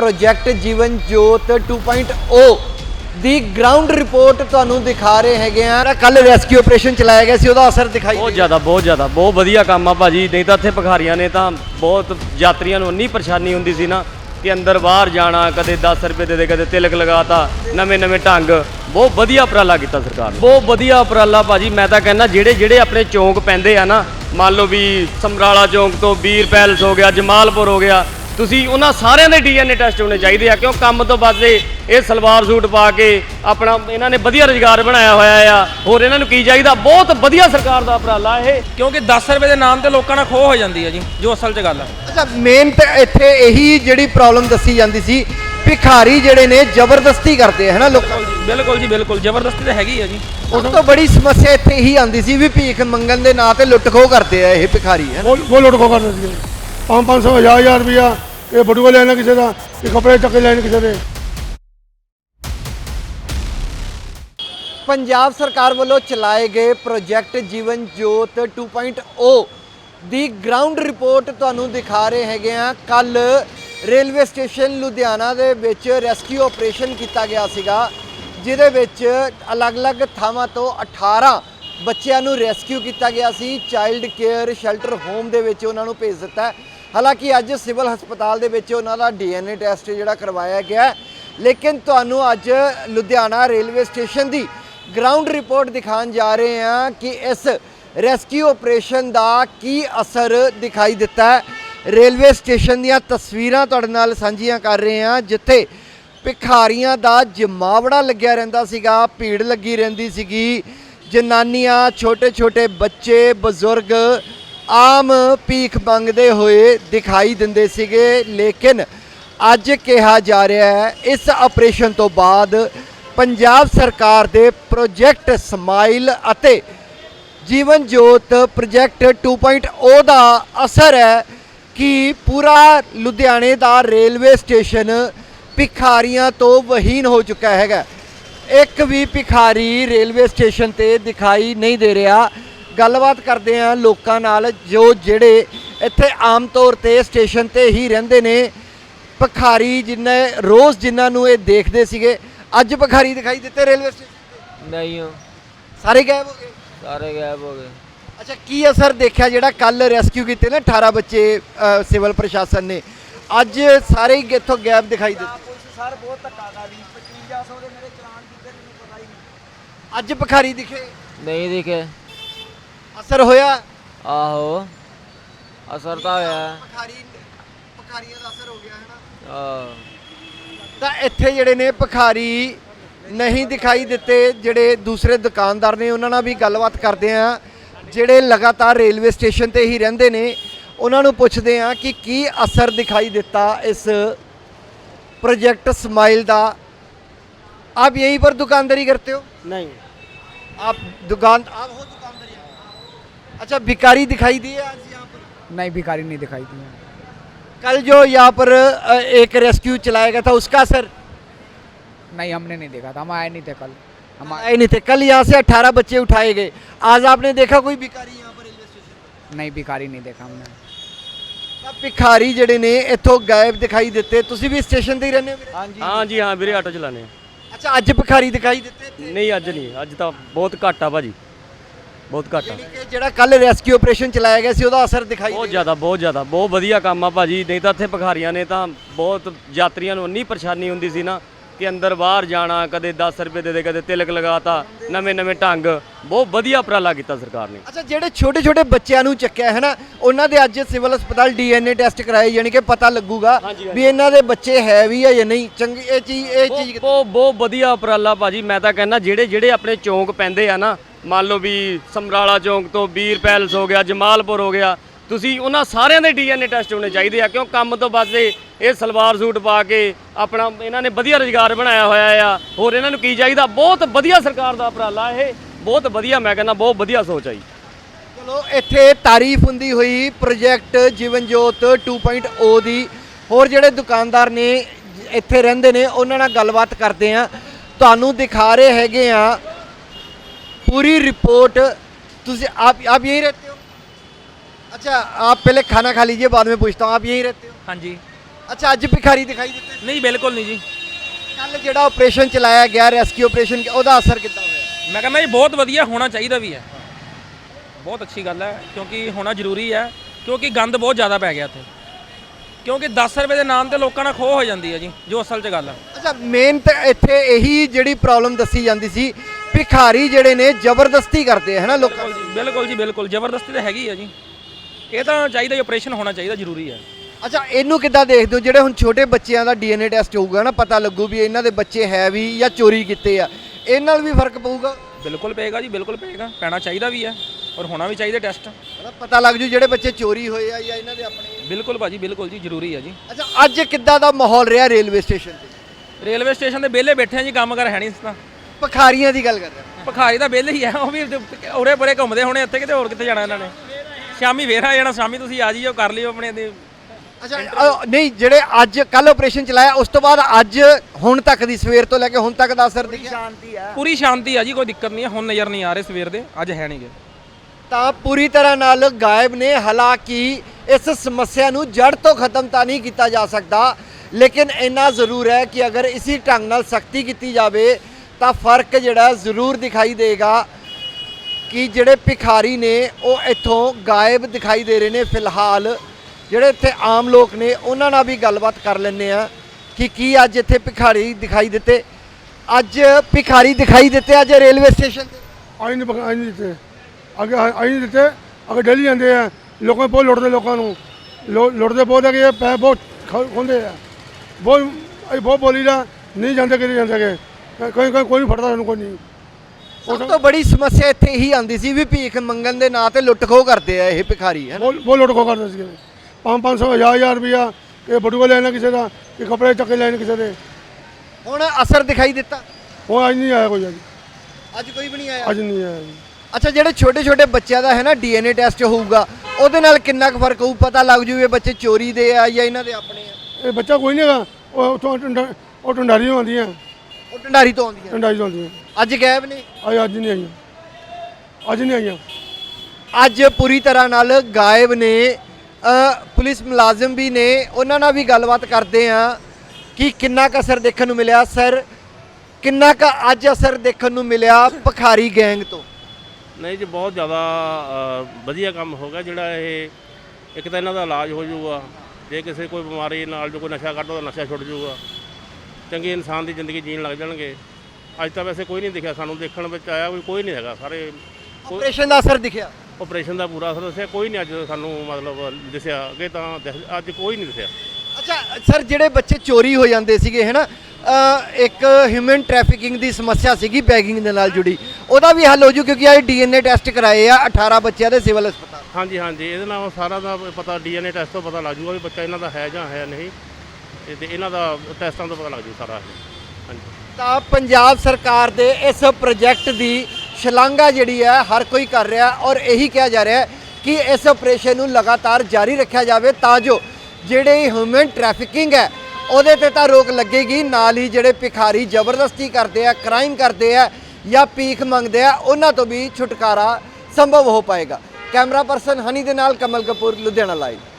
Project ਜੀਵਨ ਜੋਤ 2.0 ਦੀ ground report ਤੁਹਾਨੂੰ ਦਿਖਾ ਰਹੇ ਹੈਗੇ ਆ। ਕੱਲ ਰੈਸਕਿਊ ਆਪਰੇਸ਼ਨ ਚਲਾਇਆ ਗਿਆ ਸੀ ਉਹਦਾ ਅਸਰ ਦਿਖਾਈ ਬਹੁਤ ਜ਼ਿਆਦਾ ਬਹੁਤ ਜ਼ਿਆਦਾ ਬਹੁਤ ਵਧੀਆ ਕੰਮ ਆ ਭਾਜੀ। ਨਹੀਂ ਤਾਂ ਇੱਥੇ ਭਿਖਾਰੀਆਂ ਨੇ ਤਾਂ ਬਹੁਤ ਯਾਤਰੀਆਂ ਨੂੰ ਇੰਨੀ ਪਰੇਸ਼ਾਨੀ ਹੁੰਦੀ ਸੀ ਨਾ ਕਿ ਅੰਦਰ ਬਾਹਰ ਜਾਣਾ ਕਦੇ 10 ਰੁਪਏ ਦੇ ਦੇ ਕਦੇ ਤਿਲਕ ਲਗਾਤਾ ਨਵੇਂ ਨਵੇਂ ਢੰਗ। ਬਹੁਤ ਵਧੀਆ ਉਪਰਾਲਾ ਕੀਤਾ ਸਰਕਾਰ ਨੇ। ਬਹੁਤ ਵਧੀਆ ਉਪਰਾਲਾ ਭਾਜੀ। ਮੈਂ ਤਾਂ ਕਹਿੰਦਾ ਜਿਹੜੇ ਜਿਹੜੇ ਆਪਣੇ ਚੌਂਕ ਪੈਂਦੇ ਆ ਨਾ ਮੰਨ ਲਓ ਵੀ ਸਮਰਾਲਾ ਚੌਂਕ ਤੋਂ ਬੀਰ ਪੈਲਸ ਹੋ ਗਿਆ ਜਮਾਲਪੁਰ ਹੋ ਗਿਆ ਤੁਸੀਂ ਉਹਨਾਂ ਸਾਰਿਆਂ ਦੇ ਡੀਐਨਏ ਟੈਸਟ ਹੋਣੇ ਚਾਹੀਦੇ ਆ ਕਿਉਂ ਕੰਮ ਤੋਂ ਬਾਅਦ ਇਹ ਸਲਵਾਰ ਸੂਟ ਪਾ ਕੇ ਆਪਣਾ ਇਹਨਾਂ ਨੇ ਵਧੀਆ ਰੁਜ਼ਗਾਰ ਬਣਾਇਆ ਹੋਇਆ ਆ। ਹੋਰ ਇਹਨਾਂ ਨੂੰ ਕੀ ਚਾਹੀਦਾ? ਬਹੁਤ ਵਧੀਆ ਸਰਕਾਰ ਦਾ ਉਪਰਾਲਾ ਇਹ। ਕਿਉਂਕਿ 10 ਰੁਪਏ ਦੇ ਨਾਮ ਤੇ ਲੋਕਾਂ ਨਾਲ ਖੋਹ ਹੋ ਜਾਂਦੀ ਹੈ ਜੀ ਜੋ ਅਸਲ 'ਚ ਗੱਲ ਹੈ ਅੱਛਾ ਮੇਨ ਤੇ ਇੱਥੇ ਇਹੀ ਜਿਹੜੀ ਪ੍ਰੋਬਲਮ ਦੱਸੀ ਜਾਂਦੀ ਸੀ ਭਿਖਾਰੀ ਜਿਹੜੇ ਨੇ ਜ਼ਬਰਦਸਤੀ ਕਰਦੇ ਆ ਹਨਾ ਲੋਕਾਂ? ਦੀ ਬਿਲਕੁਲ ਜੀ ਬਿਲਕੁਲ ਜ਼ਬਰਦਸਤੀ ਤਾਂ ਹੈਗੀ ਹੈ ਜੀ। ਉਸ ਤੋਂ ਬੜੀ ਸਮੱਸਿਆ ਇੱਥੇ ਇਹੀ ਆਂਦੀ ਸੀ ਵੀ ਭੀਖ ਮੰਗਣ ਦੇ ਨਾਂ ਤੇ ਲੁੱਟ ਖੋਹ ਕਰਦੇ ਆ ਇਹ ਭਿਖਾਰੀ ਹੈ ਉਹ ਉਹ ਲੁੱਟ ਖੋ ਕਰਦੇ ਸੀ ਪੰਜ ਪੰਜ ਸੌ ਹਜ਼ਾਰ ਹਜ਼ਾਰ ਰੁਪਇਆ, ਇਹ ਬਟੂਆ ਲੈਣਾ ਕਿਸੇ ਦਾ, ਇਹ ਕੱਪੜੇ ਚੱਕੇ ਲੈਣ ਕਿਸੇ ਦੇ। ਪੰਜਾਬ ਸਰਕਾਰ ਵੱਲੋਂ ਚਲਾਏ ਗਏ ਪ੍ਰੋਜੈਕਟ ਜੀਵਨ ਜੋਤ 2.0 ਦੀ ਗਰਾਊਂਡ ਰਿਪੋਰਟ ਤੁਹਾਨੂੰ ਦਿਖਾ ਰਹੇ ਹੈਗੇ ਆ ਕੱਲ ਰੇਲਵੇ ਸਟੇਸ਼ਨ ਲੁਧਿਆਣਾ ਦੇ ਵਿੱਚ ਰੈਸਕਿਊ ਆਪਰੇਸ਼ਨ ਕੀਤਾ ਗਿਆ ਸੀਗਾ, ਜਿਹਦੇ ਵਿੱਚ ਅਲੱਗ-ਅਲੱਗ ਥਾਵਾਂ ਤੋਂ 18 ਬੱਚਿਆਂ ਨੂੰ ਰੈਸਕਿਊ ਕੀਤਾ ਗਿਆ ਸੀ। ਚਾਈਲਡ ਕੇਅਰ ਸ਼ੈਲਟਰ ਹੋਮ ਦੇ ਵਿੱਚ ਉਹਨਾਂ ਨੂੰ ਭੇਜ ਦਿੱਤਾ। ਹਾਲਾਂਕਿ ਅੱਜ ਸਿਵਲ ਹਸਪਤਾਲ ਦੇ ਵਿੱਚ ਉਹਨਾਂ ਦਾ ਡੀਐਨਏ ਟੈਸਟ ਜਿਹੜਾ ਕਰਵਾਇਆ ਗਿਆ ਲੇਕਿਨ ਤੁਹਾਨੂੰ ਅੱਜ ਲੁਧਿਆਣਾ ਰੇਲਵੇ ਸਟੇਸ਼ਨ ਦੀ ਗਰਾਊਂਡ ਰਿਪੋਰਟ ਦਿਖਾਉਣ ਜਾ ਰਹੇ ਹਾਂ ਕਿ ਇਸ ਰੈਸਕਿਊ ਆਪਰੇਸ਼ਨ ਦਾ ਕੀ ਅਸਰ ਦਿਖਾਈ ਦਿੱਤਾ ਰੇਲਵੇ ਸਟੇਸ਼ਨ ਦੀਆਂ ਤਸਵੀਰਾਂ ਤੁਹਾਡੇ ਨਾਲ ਸਾਂਝੀਆਂ ਕਰ ਰਹੇ ਹਾਂ, ਜਿੱਥੇ ਭਿਖਾਰੀਆਂ ਦਾ ਜਮਾਵੜਾ ਲੱਗਿਆ ਰਹਿੰਦਾ ਸੀਗਾ, ਭੀੜ ਲੱਗੀ ਰਹਿੰਦੀ ਸੀਗੀ। ਜਨਾਨੀਆਂ ਛੋਟੇ ਛੋਟੇ ਬੱਚੇ, ਬਜ਼ੁਰਗ ਆਮ ਭੀਖ ਮੰਗਦੇ ਹੋਏ ਦਿਖਾਈ ਦਿੰਦੇ ਸੀਗੇ, ਲੇਕਿਨ ਅੱਜ ਕਿਹਾ ਜਾ ਰਿਹਾ ਹੈ, ਇਸ ਆਪਰੇਸ਼ਨ ਤੋਂ ਬਾਅਦ ਪੰਜਾਬ ਸਰਕਾਰ ਦੇ ਪ੍ਰੋਜੈਕਟ ਸਮਾਈਲ ਅਤੇ ਜੀਵਨ ਜੋਤ ਪ੍ਰੋਜੈਕਟ 2.0 ਦਾ ਅਸਰ ਹੈ ਕਿ ਪੂਰਾ ਲੁਧਿਆਣੇ ਦਾ ਰੇਲਵੇ ਸਟੇਸ਼ਨ ਭਿਖਾਰੀਆਂ ਤੋਂ ਵਹੀਨ ਹੋ ਚੁੱਕਾ ਹੈਗਾ। ਇੱਕ ਵੀ ਭਿਖਾਰੀ ਰੇਲਵੇ ਸਟੇਸ਼ਨ ਤੇ ਦਿਖਾਈ ਨਹੀਂ ਦੇ ਰਿਹਾ। ਗੱਲਬਾਤ ਕਰਦੇ ਆ ਲੋਕਾਂ ਨਾਲ ਜੋ ਜਿਹੜੇ ਇੱਥੇ ਆਮ ਤੌਰ ਤੇ ਸਟੇਸ਼ਨ ਤੇ ਹੀ ਰਹਿੰਦੇ ਨੇ। ਭਿਖਾਰੀ ਜਿੰਨੇ ਰੋਜ਼ ਜਿਨ੍ਹਾਂ ਨੂੰ ਇਹ ਦੇਖਦੇ ਸੀਗੇ ਅੱਜ ਭਿਖਾਰੀ ਦਿਖਾਈ ਦਿੱਤੇ ਰੇਲਵੇ ਸਟੇਸ਼ਨ ਨਹੀਂ ਸਾਰੇ ਗਾਇਬ ਹੋ ਗਏ? ਸਾਰੇ ਗਾਇਬ ਹੋ ਗਏ। ਅੱਛਾ ਕੀ ਅਸਰ ਦੇਖਿਆ ਜਿਹੜਾ ਕੱਲ ਰੈਸਕਿਊ ਕੀਤੇ ਨੇ 18 ਬੱਚੇ ਸਿਵਲ ਪ੍ਰਸ਼ਾਸਨ ਨੇ? ਅੱਜ ਸਾਰੇ ਹੀ ਇੱਥੋਂ ਗਾਇਬ ਦਿਖਾਈ ਦਿੱਤੇ। ਸਰ ਬਹੁਤ ਧੱਕਾ ਰਹੀ 5500 ਦੇ ਮੇਰੇ ਚਲਾਨ ਕੀਤੇ ਮੈਨੂੰ ਪਤਾ ਹੀ ਨਹੀਂ। ਅੱਜ ਭਿਖਾਰੀ ਦਿਖੇ? ਨਹੀਂ ਦਿਖੇ। ਅਸਰ ਹੋਇਆ ਆਹੋ ਅਸਰ ਤਾਂ ਹੋਇਆ ਭਿਖਾਰੀ ਭਿਖਾਰੀਆਂ ਦਾ ਅਸਰ ਹੋ ਗਿਆ ਹੈ ਨਾ ਆਹ, ਤਾਂ ਇੱਥੇ ਜਿਹੜੇ ਨੇ ਭਿਖਾਰੀ ਨਹੀਂ ਦਿਖਾਈ ਦਿੱਤੇ ਜਿਹੜੇ ਦੂਸਰੇ ਦੁਕਾਨਦਾਰ ਨੇ ਉਹਨਾਂ ਨਾਲ ਵੀ ਗੱਲਬਾਤ ਕਰਦੇ ਆ ਜਿਹੜੇ ਲਗਾਤਾਰ ਰੇਲਵੇ ਸਟੇਸ਼ਨ ਤੇ ਹੀ ਰਹਿੰਦੇ ਨੇ ਉਹਨਾਂ ਨੂੰ ਪੁੱਛਦੇ ਆ ਕਿ ਕੀ ਅਸਰ ਦਿਖਾਈ ਦਿੱਤਾ ਇਸ प्रोजेक्ट स्माइल दा आप यहीं पर दुकानदारी करते हो ਨਹੀਂ आप दुकान आप हो दुकानदारी अच्छा भिखारी दिखाई दिए आज यहाँ पर नहीं भिखारी नहीं दिखाई दिए कल जो यहाँ पर अ, एक रेस्क्यू चलाया गया था उसका असर नहीं हमने नहीं देखा था हम आए नहीं थे कल हम आए आए नहीं थे कल यहाँ से 18 बच्चे उठाए गए आज आपने देखा कोई भिखारी यहाँ पर रेलवे स्टेशन नहीं भिखारी नहीं देखा हमने पर ਤਾਂ ਭਿਖਾਰੀ ਜਿਹੜੇ ਨੇ ਇੱਥੋਂ ਗਾਇਬ ਦਿਖਾਈ ਦਿੱਤੇ ਤੁਸੀਂ ਵੀ ਸਟੇਸ਼ਨ ਤੇ ਹੀ ਰਹਿੰਦੇ ਹੋ ਵੀਰੇ ਹਾਂ ਜੀ ਹਾਂ ਵੀਰੇ ਆਟੋ ਚਲਾਣੇ ਅੱਛਾ ਅੱਜ ਭਿਖਾਰੀ ਦਿਖਾਈ ਦਿੱਤੇ ਨਹੀਂ ਅੱਜ ਨਹੀਂ ਅੱਜ ਤਾਂ ਬਹੁਤ ਘੱਟ ਆ ਭਾਜੀ ਬਹੁਤ ਘੱਟ ਆ। ਯਾਨੀ ਕਿ ਜਿਹੜਾ ਕੱਲ ਰੈਸਕਿਊ ਆਪਰੇਸ਼ਨ ਚਲਾਇਆ ਗਿਆ ਸੀ ਉਹਦਾ ਅਸਰ ਦਿਖਾਈ ਬਹੁਤ ਜ਼ਿਆਦਾ ਬਹੁਤ ਜ਼ਿਆਦਾ ਬਹੁਤ ਵਧੀਆ ਕੰਮ ਆ ਭਾਜੀ। ਨਹੀਂ ਤਾਂ ਇੱਥੇ ਭਿਖਾਰੀਆਂ ਨੇ ਤਾਂ ਬਹੁਤ ਯਾਤਰੀਆਂ ਨੂੰ ਇੰਨੀ ਪਰੇਸ਼ਾਨੀ ਹੁੰਦੀ ਸੀ ਨਾ ਕਿ ਅੰਦਰ ਬਾਹਰ ਜਾਣਾ ਕਦੇ 10 ਰੁਪਏ ਦੇ ਦੇ ਕਦੇ ਤਿਲਕ ਲਗਾਤਾ ਨਵੇਂ ਨਵੇਂ ਢੰਗ। ਬਹੁਤ ਵਧੀਆ ਉਪਰਾਲਾ ਕੀਤਾ ਸਰਕਾਰ ਨੇ। ਅੱਛਾ ਜਿਹੜੇ ਛੋਟੇ ਛੋਟੇ ਬੱਚਿਆਂ ਨੂੰ ਚੱਕਿਆ ਹੈ ਨਾ ਉਹਨਾਂ ਦੇ ਅੱਜ ਸਿਵਲ ਹਸਪਤਾਲ ਡੀਐਨਏ ਟੈਸਟ ਕਰਾਏ ਯਾਨੀ ਕਿ ਪਤਾ ਲੱਗੂਗਾ ਹਾਂਜੀ, ਵੀ ਇਹਨਾਂ ਦੇ ਬੱਚੇ ਹੈ ਵੀ ਆ ਜਾਂ ਨਹੀਂ। ਚੰਗੀ ਇਹ ਚੀਜ਼ ਇਹ ਚੀਜ਼ ਬਹੁਤ ਬਹੁਤ- ਬਹੁਤ ਵਧੀਆ ਉਪਰਾਲਾ ਭਾਜੀ। ਮੈਂ ਤਾਂ ਕਹਿੰਦਾ ਜਿਹੜੇ ਜਿਹੜੇ ਆਪਣੇ ਚੌਂਕ ਪੈਂਦੇ ਆ ਨਾ ਮੰਨ ਲਓ ਵੀ ਸਮਰਾਲਾ ਚੌਂਕ ਤੋਂ ਬੀਰ ਪੈਲਸ ਹੋ ਗਿਆ, ਜਮਾਲਪੁਰ ਹੋ ਗਿਆ, ਤੁਸੀਂ ਉਹਨਾਂ ਸਾਰਿਆਂ ਦੇ ਡੀਐਨਏ ਟੈਸਟ ਹੋਣੇ ਚਾਹੀਦੇ ਆ, ਕਿਉਂ ਕੰਮ ਤੋਂ ਬਾਅਦ ਇਹ ਸਲਵਾਰ ਸੂਟ ਪਾ ਕੇ ਆਪਣਾ ਇਹਨਾਂ ਨੇ ਵਧੀਆ ਰੁਜ਼ਗਾਰ ਬਣਾਇਆ ਹੋਇਆ ਆ। ਹੋਰ ਇਹਨਾਂ ਨੂੰ ਕੀ ਚਾਹੀਦਾ? ਬਹੁਤ ਵਧੀਆ ਸਰਕਾਰ ਦਾ ਉਪਰਾਲਾ ਇਹ, ਬਹੁਤ ਵਧੀਆ, ਮੈਂ ਕਹਿੰਦਾ ਬਹੁਤ ਵਧੀਆ ਸੋਚ ਆਈ ਚਲੋ, ਇੱਥੇ ਤਾਰੀਫ ਹੁੰਦੀ ਹੋਈ ਪ੍ਰੋਜੈਕਟ ਜੀਵਨ ਜੋਤ 2.0 ਦੀ। ਹੋਰ ਜਿਹੜੇ ਦੁਕਾਨਦਾਰ ਨੇ ਇੱਥੇ ਰਹਿੰਦੇ ਨੇ, ਉਹਨਾਂ ਨਾਲ ਗੱਲਬਾਤ ਕਰਦੇ ਆ। ਤੁਹਾਨੂੰ ਦਿਖਾ ਰਹੇ ਹੈਗੇ ਆ पूरी रिपोर्ट तुझे आप आप यहीं रहते हो अच्छा आप पहले खाना खा लीजिए बाद में पूछता हूँ आप यहीं रहते हो ਹਾਂਜੀ ਅੱਛਾ ਅੱਜ ਭਿਖਾਰੀ ਦਿਖਾਈ ਦਿੱਤੇ ਨਹੀਂ ਬਿਲਕੁਲ ਨਹੀਂ ਜੀ ਕੱਲ ਜਿਹੜਾ ਆਪਰੇਸ਼ਨ ਚਲਾਇਆ ਗਿਆ ਰੈਸਕਿਊ ਆਪਰੇਸ਼ਨ ਉਹਦਾ ਅਸਰ ਕਿੱਦਾਂ ਹੋਇਆ ਮੈਂ ਕਹਿੰਦਾ ਜੀ ਬਹੁਤ ਵਧੀਆ ਹੋਣਾ ਚਾਹੀਦਾ ਵੀ ਹੈ ਬਹੁਤ ਅੱਛੀ ਗੱਲ ਹੈ ਕਿਉਂਕਿ ਹੋਣਾ ਜ਼ਰੂਰੀ ਹੈ ਕਿਉਂਕਿ ਗੰਦ ਬਹੁਤ ਜ਼ਿਆਦਾ ਪੈ ਗਿਆ ਇੱਥੇ ਕਿਉਂਕਿ 10 ਰੁਪਏ ਦੇ ਨਾਮ ਤੇ ਲੋਕਾਂ ਨਾਲ ਖੋਹ ਹੋ ਜਾਂਦੀ ਹੈ ਜੀ ਜੋ ਅਸਲ 'ਚ ਗੱਲ ਹੈ ਅੱਛਾ ਮੇਨ ਤਾਂ ਇੱਥੇ ਇਹੀ ਜਿਹੜੀ ਪ੍ਰੋਬਲਮ ਦੱਸੀ ਜਾਂਦੀ ਸੀ ਭਿਖਾਰੀ ਜਿਹੜੇ ਨੇ ਜ਼ਬਰਦਸਤੀ ਕਰਦੇ ਆ ਹੈ ਨਾ ਲੋਕਾਂ ਬਿਲਕੁਲ ਜੀ ਬਿਲਕੁਲ ਜੀ ਬਿਲਕੁਲ। ਜ਼ਬਰਦਸਤੀ ਤਾਂ ਹੈਗੀ ਹੈ ਜੀ। ਇਹ ਤਾਂ ਚਾਹੀਦਾ ਜੀ ਆਪਰੇਸ਼ਨ ਹੋਣਾ ਚਾਹੀਦਾ ਜ਼ਰੂਰੀ ਹੈ ਅੱਛਾ ਇਹਨੂੰ ਕਿੱਦਾਂ ਦੇਖਦੇ ਹੋ? ਜਿਹੜੇ ਹੁਣ ਛੋਟੇ ਬੱਚਿਆਂ ਦਾ ਡੀਐਨਏ ਟੈਸਟ ਹੋਊਗਾ ਨਾ ਪਤਾ ਲੱਗੂ ਵੀ ਇਹਨਾਂ ਦੇ ਬੱਚੇ ਹੈ ਵੀ ਜਾਂ ਚੋਰੀ ਕੀਤੇ ਆ। ਇਹ ਨਾਲ ਵੀ ਫ਼ਰਕ ਪਊਗਾ? ਬਿਲਕੁਲ ਪਏਗਾ ਜੀ ਬਿਲਕੁਲ ਪਏਗਾ। ਪੈਣਾ ਚਾਹੀਦਾ ਵੀ ਹੈ ਔਰ ਹੋਣਾ ਵੀ ਚਾਹੀਦਾ ਟੈਸਟ। ਪਤਾ ਲੱਗ ਜੂ ਜਿਹੜੇ ਬੱਚੇ ਚੋਰੀ ਹੋਏ ਆ ਜਾਂ ਇਹਨਾਂ ਦੇ ਆਪਣੇ ਬਿਲਕੁਲ ਭਾਜੀ ਬਿਲਕੁਲ ਜੀ ਜ਼ਰੂਰੀ ਹੈ ਜੀ। ਅੱਛਾ ਅੱਜ ਕਿੱਦਾਂ ਦਾ ਮਾਹੌਲ ਰਿਹਾ ਰੇਲਵੇ ਸਟੇਸ਼ਨ ਤੇ? ਰੇਲਵੇ ਸਟੇਸ਼ਨ ਦੇ ਵਿਹਲੇ ਬੈਠੇ ਆ ਜੀ ਕੰਮ ਕਰ ਹੈ ਨਹੀਂ ਇਸ ਤਾਂ। ਭਿਖਾਰੀਆਂ ਦੀ ਗੱਲ ਕਰ ਰਿਹਾ ਭਖਾਰੀ ਤਾਂ ਵਿਹਲੇ ਹੀ ਆ ਉਹ ਵੀ ਉਰੇ ਪਰੇ ਘੁੰਮਦੇ ਹੋਣੇ ਇੱਥੇ ਕਿਤੇ ਹੋਰ ਕਿੱਥੇ ਜਾਣਾ ਇਹਨਾਂ ਨੇ? ਸ਼ਾਮੀ ਫੇਰ ਆ ਜਾਣਾ ਸ਼ਾਮੀ ਤੁਸੀਂ ਆ ਜਿਓ ਕਰ ਲਿਓ ਆਪਣੇ ਦੇ ਅੱਛਾ ਅ, ਨਹੀਂ ਜਿਹੜੇ ਅੱਜ ਕੱਲ ਆਪਰੇਸ਼ਨ ਚਲਾਇਆ ਉਸ ਤੋਂ ਬਾਅਦ ਅੱਜ ਹੁਣ ਤੱਕ ਦੀ ਸਵੇਰ ਤੋਂ ਲੈ ਕੇ ਹੁਣ ਤੱਕ ਦਾ ਅਸਰ ਦਿਖਿਆ? ਪੂਰੀ ਸ਼ਾਂਤੀ ਆ ਜੀ ਕੋਈ ਦਿੱਕਤ ਨਹੀਂ ਹੈ ਹੁਣ ਨਜ਼ਰ ਨਹੀਂ ਆ ਰਹੇ ਸਵੇਰ ਦੇ ਅੱਜ ਹੈ ਨਹੀਂਗੇ। ਤਾਂ ਪੂਰੀ ਤਰ੍ਹਾਂ ਨਾਲ ਗਾਇਬ ਨੇ ਹਾਲਾਂਕਿ ਇਸ ਸਮੱਸਿਆ ਨੂੰ ਜੜ ਤੋਂ ਖਤਮ ਤਾਂ ਨਹੀਂ ਕੀਤਾ ਜਾ ਸਕਦਾ ਲੇਕਿਨ ਇੰਨਾ ਜ਼ਰੂਰ ਹੈ ਕਿ ਅਗਰ ਇਸੇ ਢੰਗ ਨਾਲ ਸਖਤੀ ਕੀਤੀ ਜਾਵੇ ਤਾਂ ਫ਼ਰਕ ਜਿਹੜਾ ਜ਼ਰੂਰ ਦਿਖਾਈ ਦੇਗਾ ਕਿ ਜਿਹੜੇ ਭਿਖਾਰੀ ਨੇ ਉਹ ਇੱਥੋਂ ਗਾਇਬ ਦਿਖਾਈ ਦੇ ਰਹੇ ਨੇ ਫਿਲਹਾਲ। ਜਿਹੜੇ ਇੱਥੇ ਆਮ ਲੋਕ ਨੇ, ਉਹਨਾਂ ਨਾਲ ਵੀ ਗੱਲਬਾਤ ਕਰ ਲੈਂਦੇ ਆ ਕਿ ਕੀ ਅੱਜ ਇੱਥੇ ਭਿਖਾਰੀ ਦਿਖਾਈ ਦਿੱਤੇ। ਅੱਜ ਭਿਖਾਰੀ ਦਿਖਾਈ ਦਿੱਤੇ ਅੱਜ ਰੇਲਵੇ ਸਟੇਸ਼ਨ ਤੇ? ਆਈ ਨਹੀਂ ਪਕ- ਆਈ ਨਹੀਂ ਦਿੱਤੇ। ਅੱਗੇ ਆਈ ਆਈ ਨਹੀਂ ਦਿੱਤੇ, ਅੱਗੇ ਡੇਲੀ ਜਾਂਦੇ ਆ। ਲੋਕਾਂ ਬਹੁਤ ਲੁੱਟਦੇ ਲੋਕਾਂ ਨੂੰ। ਲੁ- ਲੁੱਟਦੇ ਬਹੁਤ ਹੈ ਕਿ ਇਹ ਬਹੁਤ ਖਾ- ਖੋਹਦੇ ਆ। ਬਹੁਤ ਅਸੀਂ ਬਹੁਤ ਬੋਲੀ ਦਾ, ਨਹੀਂ ਜਾਂਦੇ ਕਿਤੇ ਜਾਂਦੇ ਕਿ ਕੋਈ ਕੋਈ ਕੋਈ ਨਹੀਂ ਫੜਦਾ ਸਾਨੂੰ ਕੋਈ ਨਹੀਂ ਸਭ ਤੋਂ ਬੜੀ ਸਮੱਸਿਆ ਇੱਥੇ ਹੀ ਆਂਦੀ ਸੀ ਵੀ ਭੀਖ ਮੰਗਣ ਦੇ ਨਾਂ ਤੇ ਲੁੱਟ ਖੋਹ ਕਰਦੇ ਆ ਇਹ ਭਿਖਾਰੀ ਹੈ ਬਹੁਤ ਬਹੁਤ ਲੁੱਟ ਖੋ ਕਰਦੇ ਸੀਗੇ। ਪੰਜ ਪੰਜ ਸੌ ਹਜ਼ਾਰ ਹਜ਼ਾਰ ਰੁਪਇਆ ਕਿ ਬਟੂਆ ਲੈਣਾ ਕਿਸੇ ਦਾ ਕਿ ਕੱਪੜੇ ਚੱਕੇ ਲੈਣੇ ਕਿਸੇ ਦੇ। ਹੁਣ ਅਸਰ ਦਿਖਾਈ ਦਿੱਤਾ? ਉਹ ਅੱਜ ਨਹੀਂ ਆਇਆ ਕੋਈ ਅੱਜ। ਅੱਜ ਕੋਈ ਵੀ ਨਹੀਂ ਆਇਆ? ਅੱਜ ਨਹੀਂ ਆਇਆ ਜੀ। ਅੱਛਾ ਜਿਹੜੇ ਛੋਟੇ ਛੋਟੇ ਬੱਚਿਆਂ ਦਾ ਹੈ ਨਾ ਡੀਐਨਏ ਟੈਸਟ ਹੋਊਗਾ ਉਹਦੇ ਨਾਲ ਕਿੰਨਾ ਕੁ ਫ਼ਰਕ ਹੋਊ? ਪਤਾ ਲੱਗ ਜੂ ਇਹ ਬੱਚੇ ਚੋਰੀ ਦੇ ਆ ਜਾਂ ਇਹਨਾਂ ਦੇ ਆਪਣੇ ਆ। ਇਹ ਬੱਚਾ ਕੋਈ ਨਹੀਂ ਹੈਗਾ ਉਹ ਉੱਥੋਂ ਟੰਡਾ ਉਹ ਟੰਡਾਰੀਆਂ ਆਉਂਦੀਆਂ। ਢੰਡਾਰੀ ਤੋਂ ਆਉਂਦੀਆਂ ਟੰਡਾਰੀ ਤੋਂ ਆਉਂਦੀਆਂ ਅੱਜ ਗਾਇਬ ਨੇ ਅੱਜ ਅੱਜ ਨਹੀਂ ਆਈਆਂ। ਅੱਜ ਨਹੀਂ ਆਈਆਂ। ਅੱਜ ਪੂਰੀ ਤਰ੍ਹਾਂ ਨਾਲ ਗਾਇਬ ਨੇ। ਅ, ਪੁਲਿਸ ਮੁਲਾਜ਼ਮ ਵੀ ਨੇ। ਉਹਨਾਂ ਨਾਲ ਵੀ ਗੱਲਬਾਤ ਕਰਦੇ ਆ ਕਿ ਕਿੰਨਾ ਕੁ ਅਸਰ ਦੇਖਣ ਨੂੰ ਮਿਲਿਆ। ਸਰ ਕਿੰਨਾ ਕੁ ਅੱਜ ਅਸਰ ਦੇਖਣ ਨੂੰ ਮਿਲਿਆ ਭਖਾਰੀ ਗੈਂਗ ਤੋਂ? ਨਹੀਂ ਜੀ ਬਹੁਤ ਜ਼ਿਆਦਾ ਅ, ਵਧੀਆ ਕੰਮ ਹੋ ਗਿਆ ਜਿਹੜਾ ਇਹ। ਇੱਕ ਤਾਂ ਇਹਨਾਂ ਦਾ ਇਲਾਜ ਹੋ ਜਾਊਗਾ। ਜੇ ਕਿਸੇ ਕੋਈ ਬਿਮਾਰੀ ਨਾਲ ਜੋ ਕੋਈ ਨਸ਼ਾ ਕਰਦਾ ਉਹਦਾ ਨਸ਼ਾ ਛੁੱਟ ਜਾਊਗਾ। ਚੰਗੀ ਇਨਸਾਨ ਦੀ ਜ਼ਿੰਦਗੀ ਜੀਣ ਲੱਗ ਜਾਣਗੇ। ਅੱਜ ਤਾਂ ਵੈਸੇ ਕੋਈ ਨਹੀਂ ਦਿਖਿਆ ਸਾਨੂੰ ਦੇਖਣ ਵਿੱਚ ਆਇਆ ਕੋਈ ਕੋਈ ਨਹੀਂ ਹੈਗਾ ਸਾਰੇ ਆਪਰੇਸ਼ਨ ਦਾ ਅਸਰ ਦਿਖਿਆ? ਆਪਰੇਸ਼ਨ ਦਾ ਪੂਰਾ ਅਸਰ ਦੱਸਿਆ ਕੋਈ ਨਹੀਂ ਅੱਜ ਸਾਨੂੰ ਮਤਲਬ ਦਿਸਿਆ ਅੱਗੇ ਤਾਂ ਦਿਸ- ਅੱਜ ਕੋਈ ਨਹੀਂ ਦਿਸਿਆ। ਅੱਛਾ ਸਰ ਜਿਹੜੇ ਬੱਚੇ ਚੋਰੀ ਹੋ ਜਾਂਦੇ ਸੀਗੇ ਹੈ ਨਾ ਅ, ਇੱਕ ਹਿਊਮਨ ਟ੍ਰੈਫਿਕਿੰਗ ਦੀ ਸਮੱਸਿਆ ਸੀਗੀ ਪੈਕਿੰਗ ਦੇ ਨਾਲ ਜੁੜੀ। ਉਹਦਾ ਵੀ ਹੱਲ ਹੋ ਜੂ ਕਿਉਂਕਿ ਅੱਜ ਡੀਐਨਏ ਟੈਸਟ ਕਰਾਏ ਆ 18 ਬੱਚਿਆਂ ਦੇ ਸਿਵਲ ਹਸਪਤਾਲ। ਹਾਂਜੀ ਹਾਂਜੀ ਇਹਦੇ ਨਾਲ ਸਾਰਾ ਦਾ ਪਤਾ ਡੀਐਨਏ ਟੈਸਟ ਤੋਂ ਪਤਾ ਲੱਗ ਜਾਊਗਾ ਵੀ ਬੱਚਾ ਇਹਨਾਂ ਦਾ ਹੈ ਜਾਂ ਹੈ ਨਹੀਂ। ਤੇ- ਤੇ ਇਹਨਾਂ ਦਾ ਟੈਸਟਾਂ ਤੋਂ ਪਤਾ ਲੱਗ ਜੂ ਸਾਰਾ। ਇਹ। ਹਾਂਜੀ। ਤਾਂ ਪੰਜਾਬ ਸਰਕਾਰ ਦੇ ਇਸ ਪ੍ਰੋਜੈਕਟ ਦੀ ਸ਼ਲਾਘਾ ਜਿਹੜੀ ਹੈ, ਹਰ ਕੋਈ ਕਰ ਰਿਹਾ ਔਰ ਇਹੀ ਕਿਹਾ ਜਾ ਰਿਹਾ ਹੈ ਕਿ ਇਸ ਆਪਰੇਸ਼ਨ ਨੂੰ ਲਗਾਤਾਰ ਜਾਰੀ ਰੱਖਿਆ ਜਾਵੇ ਤਾਂ ਜੋ ਜਿਹੜੇ ਹਿਊਮਨ ਟ੍ਰੈਫਿਕਿੰਗ ਹੈ, ਉਹਦੇ ਤੇ ਤਾਂ ਰੋਕ ਲੱਗੇਗੀ। ਨਾਲ ਹੀ ਜਿਹੜੇ ਭਿਖਾਰੀ ਜ਼ਬਰਦਸਤੀ ਕਰਦੇ ਆ ਕ੍ਰਾਈਮ ਕਰਦੇ ਆ ਜਾਂ ਭੀਖ ਮੰਗਦੇ ਆ, ਉਹਨਾਂ ਤੋਂ ਵੀ ਛੁਟਕਾਰਾ ਸੰਭਵ ਹੋ ਪਾਏਗਾ। ਕੈਮਰਾ ਪਰਸਨ ਹਨੀ ਦੇ ਨਾਲ ਕਮਲ ਕਪੂਰ, ਲੁਧਿਆਣਾ ਲਾਈਵ